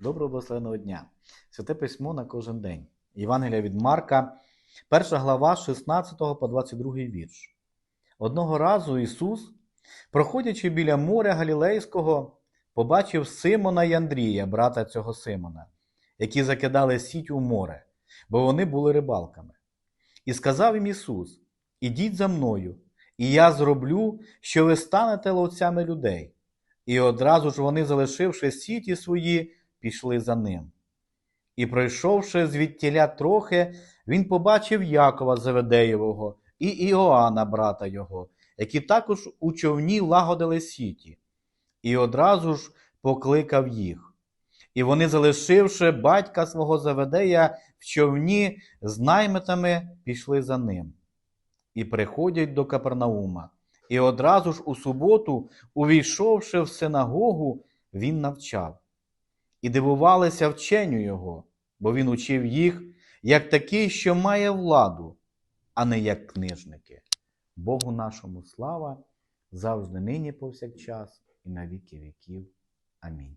Доброго благословеного дня. Святе письмо на кожен день. Євангелія від Марка, перша глава 16 по 22 вірш. Одного разу Ісус, проходячи біля моря Галілейського, побачив Симона і Андрія, брата цього Симона, які закидали сіть у море, бо вони були рибалками. І сказав їм Ісус: Ідіть за мною, і я зроблю, що ви станете ловцями людей. І одразу ж вони, залишивши сіті свої, пішли за ним. І, пройшовши звідтіля трохи, він побачив Якова Заведеєвого і Іоанна, брата його, які також у човні лагодили сіті, і одразу ж покликав їх. І вони, залишивши батька свого Заведея в човні з наймитами, пішли за ним. І приходять до Капернаума. І одразу ж у суботу, увійшовши в синагогу, він навчав. І дивувалися вченню його, бо він учив їх, як такий, що має владу, а не як книжники. Богу нашому слава, завжди нині повсякчас і на віки віків. Амінь.